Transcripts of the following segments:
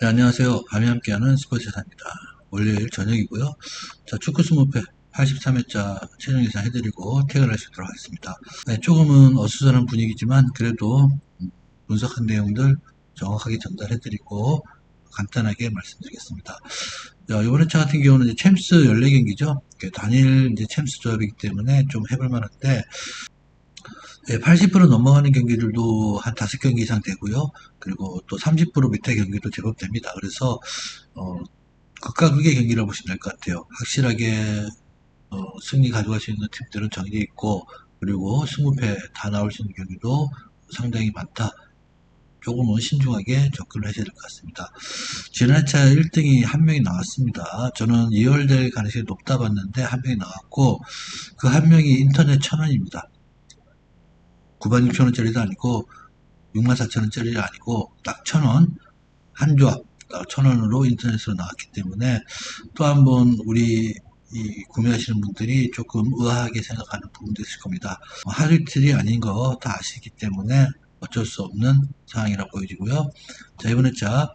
네, 안녕하세요. 밤이 함께하는 스포츠사입니다. 월요일 저녁이고요. 자, 축구 스모페 83회차 최종 예상 해드리고 퇴근할 수 있도록 하겠습니다. 네, 조금은 어수선한 분위기지만 그래도 음, 분석한 내용들 정확하게 전달해드리고 간단하게 말씀드리겠습니다. 자, 이번에 차 같은 경우는 이제 챔스 14경기죠. 단일 이제 챔스 조합이기 때문에 좀 해볼 만한데 네, 80% 넘어가는 경기들도 한 5경기 이상 되고요. 그리고 또 30% 밑에 경기도 제법 됩니다. 그래서 어, 극과 극의 경기라고 보시면 될 것 같아요. 확실하게 어, 승리 가져갈 수 있는 팀들은 정해져 있고 그리고 20패 다 나올 수 있는 경기도 상당히 많다. 조금은 신중하게 접근을 하셔야 될 것 같습니다. 지난차 1등이 한 명이 나왔습니다. 저는 2월 될 가능성이 높다 봤는데 한 명이 나왔고 그 한 명이 인터넷 천원입니다. 96,000원짜리도 아니고 64,000원짜리도 아니고 딱 1,000원 한 조합 딱 1,000원으로 인터넷으로 나왔기 때문에 또 한 번 우리 이 구매하시는 분들이 조금 의아하게 생각하는 부분도 있을 겁니다. 하루 이틀이 아닌 거 다 아시기 때문에 어쩔 수 없는 상황이라고 보여지고요. 자 이번에 자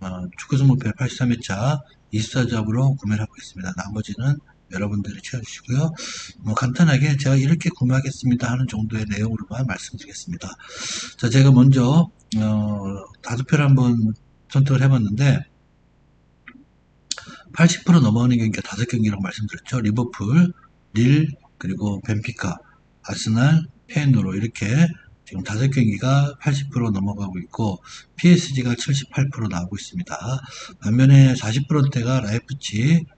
어, 축구 승무패 83회차 24잡으로 구매를 하고 있습니다. 나머지는 여러분들이 채워주시고요. 뭐 간단하게 제가 이렇게 구매하겠습니다 하는 정도의 내용으로만 말씀드리겠습니다. 자, 제가 먼저 어, 다섯 표를 한번 선택을 해봤는데 80% 넘어가는 경기가 다섯 경기라고 말씀드렸죠. 리버풀, 릴, 그리고 벤피카, 아스날, 페인노로 이렇게 지금 다섯 경기가 80% 넘어가고 있고 PSG가 78% 나오고 있습니다. 반면에 40%대가 라이프치, 어,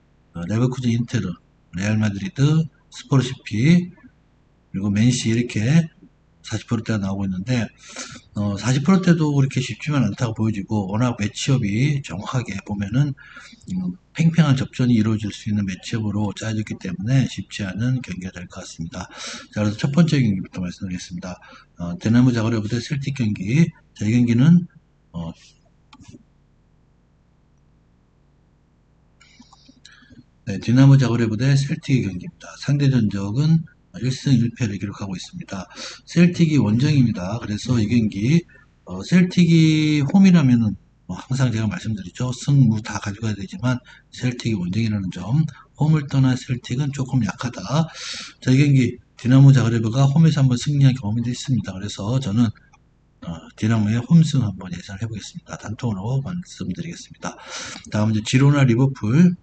레버쿠젠 인테르, 레알 마드리드, 스포르시피, 그리고 맨시 이렇게 40%대가 나오고 있는데 어, 40%대도 그렇게 쉽지만 않다고 보여지고 워낙 매치업이 정확하게 보면은 음, 팽팽한 접전이 이루어질 수 있는 매치업으로 짜여졌기 때문에 쉽지 않은 경기가 될 것 같습니다. 자, 그래서 첫 번째 경기부터 말씀드리겠습니다. 어, 데나무 자그레브 대 셀틱 경기. 자, 이 경기는 어, 네, 디나모 자그레브 대 셀틱의 경기입니다. 상대 전적은 1승 1패를 기록하고 있습니다. 셀틱이 원정입니다. 그래서 이 경기 어, 셀틱이 홈이라면은 뭐 항상 제가 말씀드리죠. 승무 다 가져가야 되지만 셀틱이 원정이라는 점 홈을 떠난 셀틱은 조금 약하다. 자, 이 경기 디나모 자그레브가 홈에서 한번 승리한 경험이 있습니다. 그래서 저는 어, 디나모의 홈승 한번 예상을 해보겠습니다. 단통으로 말씀드리겠습니다. 다음 이제 지로나 리버풀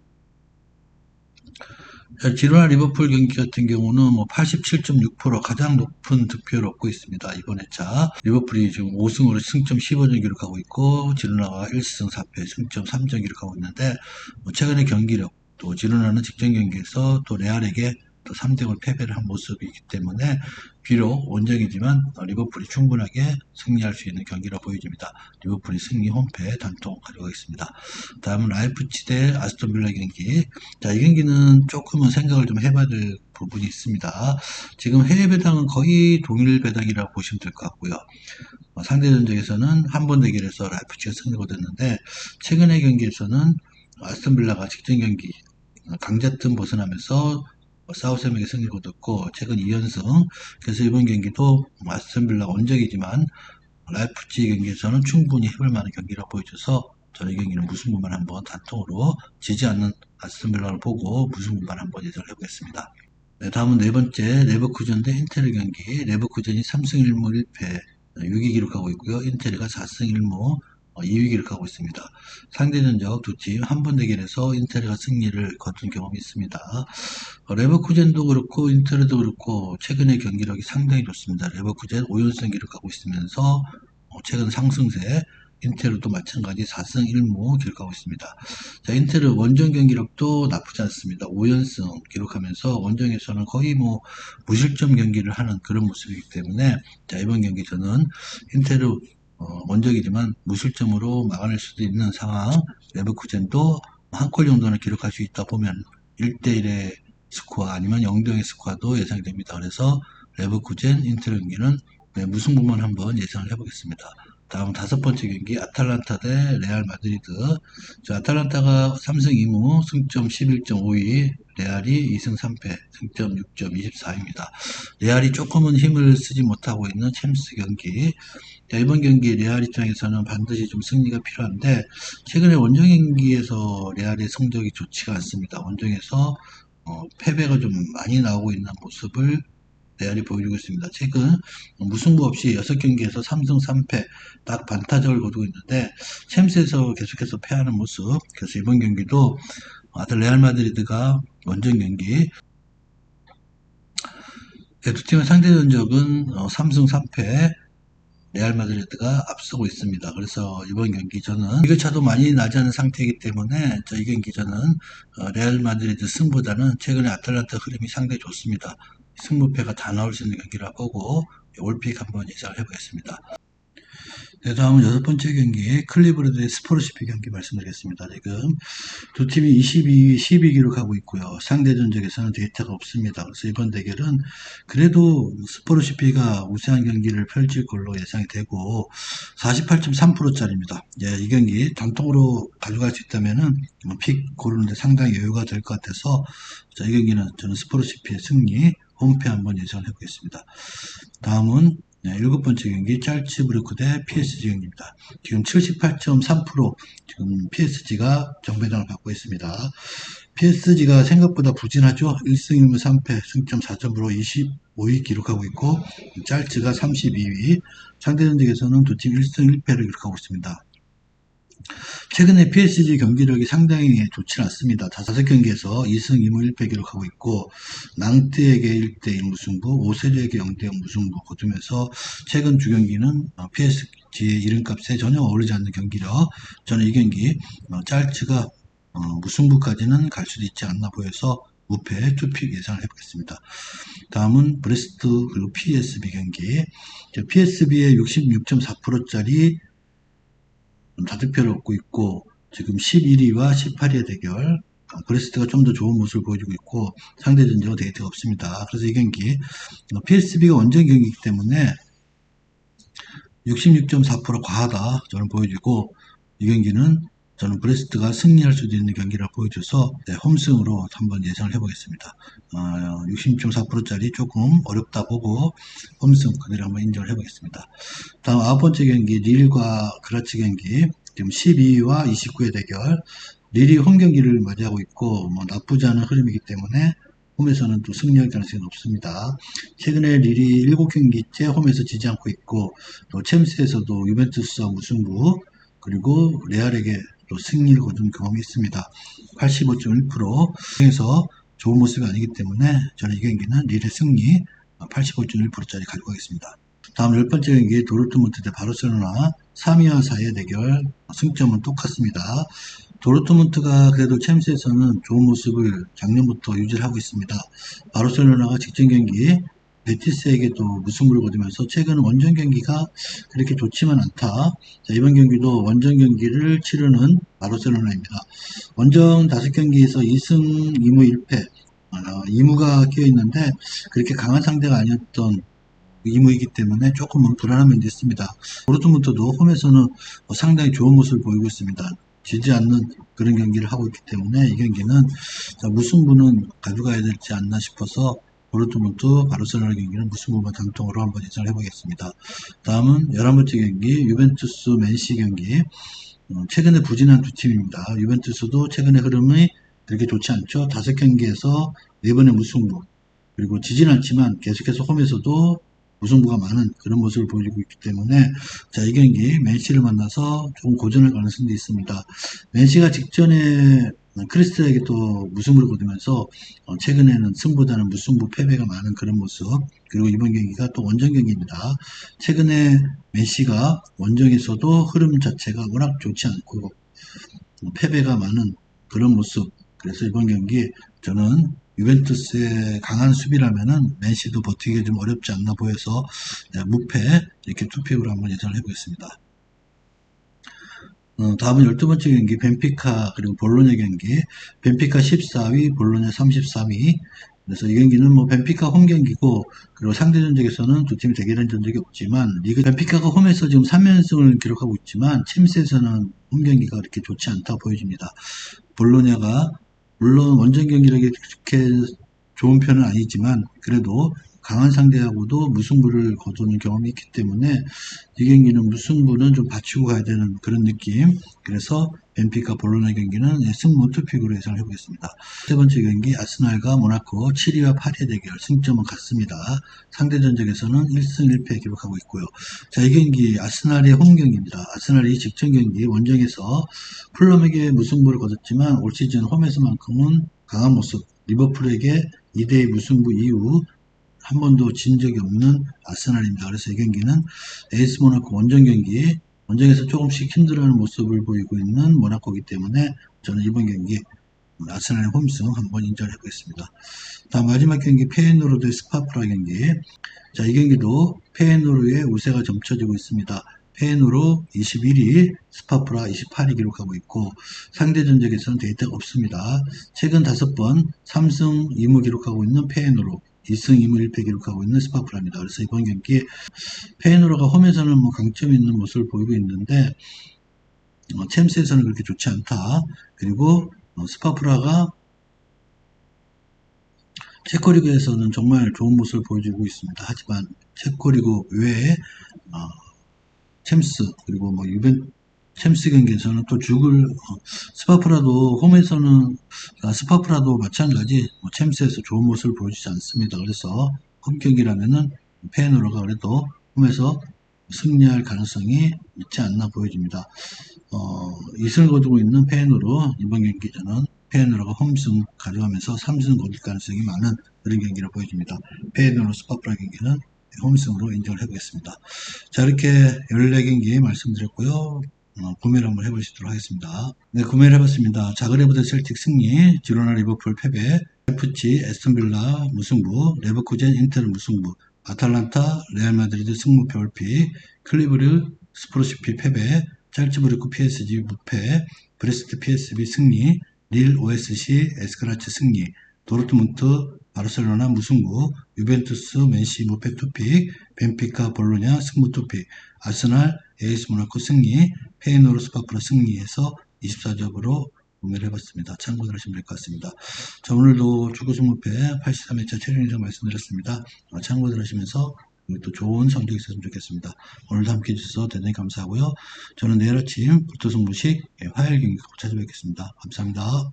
지로나 리버풀 경기 같은 경우는 뭐 87.6% 가장 높은 득표를 얻고 있습니다. 이번 회차 리버풀이 지금 5승으로 승점 15점 기록하고 있고 지로나가 1승 4패 승점 3점 기록하고 있는데 뭐 최근의 경기력 또 지로나는 직전 경기에서 또 레알에게 또 3대0을 패배를 한 모습이기 때문에 비록 원정이지만 리버풀이 충분하게 승리할 수 있는 경기라 보여집니다. 리버풀이 승리 홈패 단통 가져가겠습니다. 다음은 라이프치 대 아스톤 빌라 경기. 자, 이 경기는 조금은 생각을 좀 해봐야 될 부분이 있습니다. 지금 해외 배당은 거의 동일 배당이라고 보시면 될 것 같고요. 어, 상대 전적에서는 한 번 대결에서 라이프치가 승리가 됐는데 최근의 경기에서는 아스톤 빌라가 직전 경기 강자틈 벗어나면서 사우스햄에게 승리를 거뒀고 최근 2연승 그래서 이번 경기도 아스턴빌라 원적이지만 라이프치 경기에서는 충분히 해볼 만한 경기라고 보여줘서 저는 이 경기는 무승부만 한번 단통으로 지지 않는 아스턴빌라를 보고 무승부만 한번 예상을 해보겠습니다. 네, 다음은 네 번째 레버쿠젠 대 인테르 경기 레버쿠젠이 3승 1무 1패 6위 기록하고 있고요. 인테르가 4승 1무 2위 기록하고 있습니다. 상대 전적 두 팀 한 번 대결에서 인테르가 승리를 거둔 경험이 있습니다. 어, 레버쿠젠도 그렇고 인테르도 그렇고 최근의 경기력이 상당히 좋습니다. 레버쿠젠 5연승 기록하고 있으면서 어, 최근 상승세 인테르도 마찬가지 4승 1무 기록하고 있습니다. 자, 인테르 원정 경기력도 나쁘지 않습니다. 5연승 기록하면서 원정에서는 거의 뭐 무실점 경기를 하는 그런 모습이기 때문에 자, 이번 경기 저는 인테르 어, 원적이지만 무실점으로 막아낼 수도 있는 상황 레버쿠젠도 한 골 정도는 기록할 수 있다 보면 1대1의 스코어 아니면 0대0의 스코어도 예상이 됩니다. 그래서 레버쿠젠 인테르 경기는 네, 무승부만 한번 예상을 해보겠습니다. 다음 다섯 번째 경기 아탈란타 대 레알 마드리드. 자, 아탈란타가 3승 2무 승점 11.52, 레알이 2승 3패 승점 6.24입니다. 레알이 조금은 힘을 쓰지 못하고 있는 챔스 경기. 자, 이번 경기 레알 입장에서는 반드시 좀 승리가 필요한데 최근에 원정 경기에서 레알의 성적이 좋지가 않습니다. 원정에서 어, 패배가 좀 많이 나오고 있는 모습을 레알이 보여주고 있습니다. 최근 무승부 없이 6경기에서 3승 3패 딱 반타적을 거두고 있는데 챔스에서 계속해서 패하는 모습 그래서 이번 경기도 아들 레알 마드리드가 원정 경기 네, 두 팀의 상대 전적은 3승 3패 레알 마드리드가 앞서고 있습니다. 그래서 이번 경기 저는 이거 차도 많이 나지 않은 상태이기 때문에 저이 경기 저는 어, 레알 마드리드 승보다는 최근에 아틀란타 흐름이 상당히 좋습니다. 승부패가 다 나올 수 있는 경기라 보고 올픽 한번 예상을 해보겠습니다. 네, 다음은 여섯 번째 경기 클리브랜드 의 스포르시피 경기 말씀드리겠습니다. 지금 두 팀이 22, 12 기록하고 있고요. 상대 전적에서는 데이터가 없습니다. 그래서 이번 대결은 그래도 스포르시피가 우세한 경기를 펼칠 걸로 예상이 되고 48.3%짜리입니다. 예, 이 경기 단통으로 가져갈 수 있다면은 픽 고르는데 상당히 여유가 될 것 같아서 자, 이 경기는 저는 스포르시피의 승리 홈페 한번 예상을 해보겠습니다. 다음은 네, 일곱 번째 경기 짤츠부르크 대 PSG 경기입니다. 지금 78.3% 지금 PSG가 정배당을 받고 있습니다. PSG가 생각보다 부진하죠. 1승 1무 3패 승점 4점으로 25위 기록하고 있고 짤츠가 32위 상대 전적에서는 두 팀 1승 1패를 기록하고 있습니다. 최근에 PSG 경기력이 상당히 좋지 않습니다. 다섯 경기에서 2승 2무 1패 기록하고 있고 낭트에게 1대1 무승부, 오세르에게 0대0 무승부 거두면서 최근 주 경기는 PSG의 이름값에 전혀 어울리지 않는 경기력. 저는 이 경기 어, 짤츠가 어, 무승부까지는 갈 수도 있지 않나 보여서 무패 투픽 예상을 해보겠습니다. 다음은 브레스트 그리고 PSB 경기. PSB의 66.4%짜리 다득표를 얻고 있고 지금 11위와 18위의 대결 아, 브레스트가 좀 더 좋은 모습을 보여주고 있고 상대 전적은 데이터가 없습니다. 그래서 이 경기 PSB가 원정 경기이기 때문에 66.4% 과하다 저는 보여주고 이 경기는 저는 브레스트가 승리할 수도 있는 경기라 보여줘서 네, 홈승으로 한번 예상을 해보겠습니다. 어, 66.4%짜리 조금 어렵다 보고 홈승 그대로 한번 인정을 해보겠습니다. 다음 아홉 번째 경기 릴과 그라치 경기 지금 12위와 29의 대결 릴이 홈 경기를 맞이하고 있고 뭐 나쁘지 않은 흐름이기 때문에 홈에서는 또 승리할 가능성이 높습니다. 최근에 릴이 7경기째 홈에서 지지 않고 있고 또 챔스에서도 유벤투스와 무승부 그리고 레알에게 또 승리를 거둔 경험이 있습니다. 85.1%에서 좋은 모습이 아니기 때문에 저는 이 경기는 릴의 승리 85.1%짜리 가지고 가겠습니다. 다음 열 번째 경기 도르트문트 대 바르셀로나 3위와 4위의 대결 승점은 똑같습니다. 도르트문트가 그래도 챔스에서는 좋은 모습을 작년부터 유지를 하고 있습니다. 바르셀로나가 직전 경기 베티스에게도 무승부를 거두면서 최근 원정 경기가 그렇게 좋지만 않다. 자, 이번 경기도 원정 경기를 치르는 바르셀로나입니다. 원정 5경기에서 2승 2무 1패 어, 2무가 끼어 있는데 그렇게 강한 상대가 아니었던 이무이기 때문에 조금은 불안한 면도 있습니다. 도르트문트도 홈에서는 상당히 좋은 모습을 보이고 있습니다. 지지 않는 그런 경기를 하고 있기 때문에 이 경기는 무승부는 가져가야 되지 않나 싶어서 도르트문트 바르셀로나 경기는 무승부만 당통으로 한번 예상을 해보겠습니다. 다음은 11번째 경기 유벤투스 맨시 경기 어, 최근에 부진한 두 팀입니다. 유벤투스도 최근의 흐름이 그렇게 좋지 않죠. 다섯 경기에서 네 번의 무승부 그리고 지진 않지만 계속해서 홈에서도 무승부가 많은 그런 모습을 보여주고 있기 때문에 자 이 경기 맨시를 만나서 조금 고전할 가능성도 있습니다. 맨시가 직전에 크리스트에게 또 무승부를 거두면서 어, 최근에는 승보다는 무승부 패배가 많은 그런 모습 그리고 이번 경기가 또 원정 경기입니다. 최근에 메시가 원정에서도 흐름 자체가 워낙 좋지 않고 패배가 많은 그런 모습 그래서 이번 경기 저는 유벤투스의 강한 수비라면은 맨시도 버티기 좀 어렵지 않나 보여서 네, 무패 이렇게 투표로 한번 예상을 해보겠습니다. 어, 다음은 12번째 경기 벤피카 그리고 볼로냐 경기 벤피카 14위 볼로냐 33위 그래서 이 경기는 뭐 벤피카 홈 경기고 그리고 상대 전적에서는 두 팀이 대결한 전적이 없지만 리그 벤피카가 홈에서 지금 3연승을 기록하고 있지만 챔스에서는 홈 경기가 그렇게 좋지 않다 보여집니다. 볼로냐가 물론 원정 경기력이 그렇게 좋은 편은 아니지만 그래도 강한 상대하고도 무승부를 거두는 경험이 있기 때문에 이 경기는 무승부는 좀 받치고 가야 되는 그런 느낌. 그래서 벤피카 볼로나 경기는 예, 승무 투픽으로 예상을 해보겠습니다. 세 번째 경기 아스날과 모나코 7위와 8위의 대결 승점은 같습니다. 상대 전적에서는 1승 1패 기록하고 있고요. 자, 이 경기 아스날의 홈 경기입니다. 아스날이 직전 경기 원정에서 풀럼에게 무승부를 거뒀지만 올 시즌 홈에서만큼은 강한 모습 리버풀에게 2대2 무승부 이후 한 번도 진 적이 없는 아스날입니다. 그래서 이 경기는 에이스 모나코 원정 경기 원정에서 조금씩 힘들어하는 모습을 보이고 있는 모나코이기 때문에 저는 이번 경기 아스날의 홈승 한번 인정해 보겠습니다. 다음 마지막 경기 페이노르드의 스파프라 경기. 자, 이 경기도 페이노르의 우세가 점쳐지고 있습니다. 페이노르 21위, 스파프라 28위 기록하고 있고 상대 전적에서는 데이터가 없습니다. 최근 5번 3승 2무 기록하고 있는 페이노르 2승 2무 1패 기록하고 있는 스파프라입니다. 그래서 이번 경기 페이노르가 홈에서는 뭐 강점이 있는 모습을 보이고 있는데 어, 챔스에서는 그렇게 좋지 않다. 그리고 어, 스파프라가 체코리그에서는 정말 좋은 모습을 보여주고 있습니다. 하지만 체코리그 외에 어, 챔스 그리고 뭐 유벤 챔스 경기에서는 또 죽을 어, 스파프라도 홈에서는 아, 스파프라도 마찬가지 뭐 챔스에서 좋은 모습을 보여주지 않습니다. 그래서 홈 경기라면은 페이노르가 그래도 홈에서 승리할 가능성이 있지 않나 보여집니다. 어, 2승을 거두고 있는 페이노르 이번 경기전은 페이노르가 홈승 가져가면서 3승 거둘 가능성이 많은 그런 경기라 보여집니다. 페이노르 스파프라 경기는 홈승으로 인정을 해보겠습니다. 자 이렇게 14경기 말씀드렸고요. 어, 구매를 한번 해보시도록 하겠습니다. 네, 구매를 해봤습니다. 자그레브 대 셀틱 승리, 지로나 리버풀 패배, FC 에스턴빌라 무승부, 레버쿠젠 인터 무승부, 아탈란타 레알 마드리드 승무패 올피, 클리브르 스프로시피 패배, 짤츠부르크 PSG 무패, 브레스트 PSB 승리, 릴 OSC 에스크라츠 승리, 도르트문트 바르셀로나 무승부, 유벤투스 맨시 무패 투픽, 벤피카 볼로냐 승부 투픽, 아스날 에이스 모나코 승리, 페이노르 스 파프라 승리해서 24적으로 구매를 해봤습니다. 참고를 하시면 될 것 같습니다. 자, 오늘도 축구 승무패 83회차 최종 인상 말씀드렸습니다. 어, 참고들 하시면서 또 좋은 성적 있었으면 좋겠습니다. 오늘도 함께 해주셔서 대단히 감사하고요. 저는 내일 아침 불토 승부식 화요일 경기 꼭 찾아뵙겠습니다. 감사합니다.